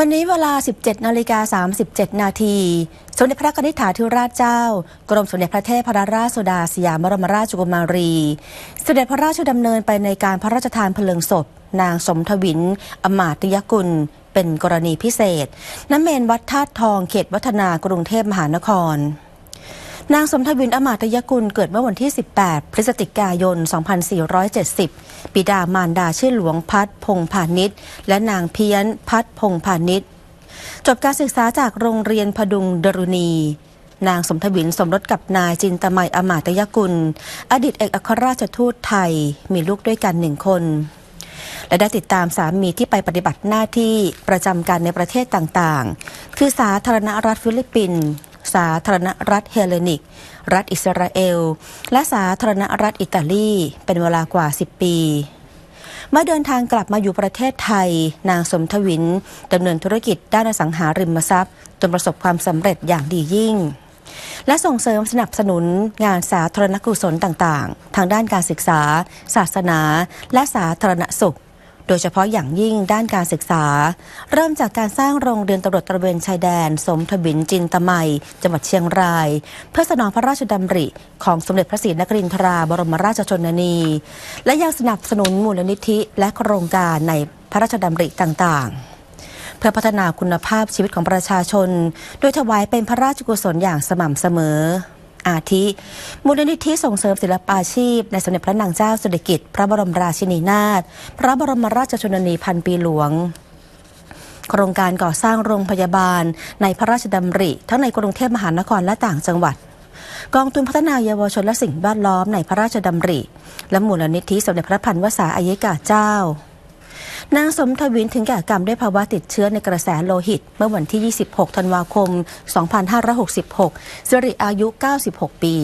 วันนี้เวลา 17 นาฬิกา 37 นาที สมเด็จพระนิธิถาธิราชเจ้า กรมสมเด็จพระเทพรราชสุดาสยามบรมราชกุมารี เสด็จพระราชดำเนินไปในการพระราชทานเพลิงศพ นางสมทวิน อมาตยกุล เป็นกรณีพิเศษน้ำเมนวัดธาตุทองเขตวัฒนากรุงเทพมหานคร นางสมทวินอมาตยกุลเกิดเมื่อวันที่ 18 พฤศจิกายน 2470บิดามารดาชื่อหลวงพัฒพงพาณิชย์และนางเพี้ยนพัฒพงพาณิชย์จบการศึกษาจากโรงเรียนพดุงดรุณี นางสมทวินสมรสกับนายจินตมัยอมาตยกุล อดีตเอกอัครราชทูตไทยมีลูกด้วยกันหนึ่งคน และได้ติดตามสามีที่ไปปฏิบัติหน้าที่ประจำการในประเทศต่างๆ คือสาธารณรัฐฟิลิปปินส์ สาธารณรัฐเฮเลนิก รัฐอิสราเอล และสาธารณรัฐอิตาลี เป็นเวลากว่า 10 ปีเมื่อเดินทางกลับมาอยู่ประเทศไทย นางสมทวินดำเนินธุรกิจด้านอสังหาริมทรัพย์ จนประสบความสำเร็จอย่างดียิ่ง และส่งเสริมสนับสนุนงานสาธารณกุศลต่าง ๆ ทางด้านการศึกษา ศาสนา และสาธารณสุข โดยเฉพาะอย่างยิ่งด้านการศึกษา เริ่มจากการสร้างโรงเรียนตำรวจตระเวนชายแดน สมทบินจินตมัย จังหวัดเชียงราย เพื่อสนองพระราชดำริ ของสมเด็จพระศรีนครินทราบรมราชชนนี และยังสนับสนุนมูลนิธิและโครงการในพระราชดำริต่างๆเพื่อพัฒนาคุณภาพชีวิตของประชาชน โดยถวายเป็นพระราชกุศลอย่างสม่ำเสมอ อาทิ มูลนิธิส่งเสริมศิลปาชีพ ในสมเด็จพระนางเจ้าสิริกิติ์พระบรมราชินีนาถพระบรมราชชนนีพันปีหลวงโครงการก่อสร้างโรงพยาบาล ในพระราชดำริ ทั้งในกรุงเทพมหานครและต่างจังหวัด กองทุนพัฒนาเยาวชนและสิ่งแวดล้อมในพระราชดำริ และมูลนิธิสมเด็จพระพันวษาอายกาเจ้า นางสมทวินถึงแก่กรรมด้วยภาวะติดเชื้อในกระแสโลหิต เมื่อวันที่ 26 ธันวาคม 2566 สิริอายุ 96 ปี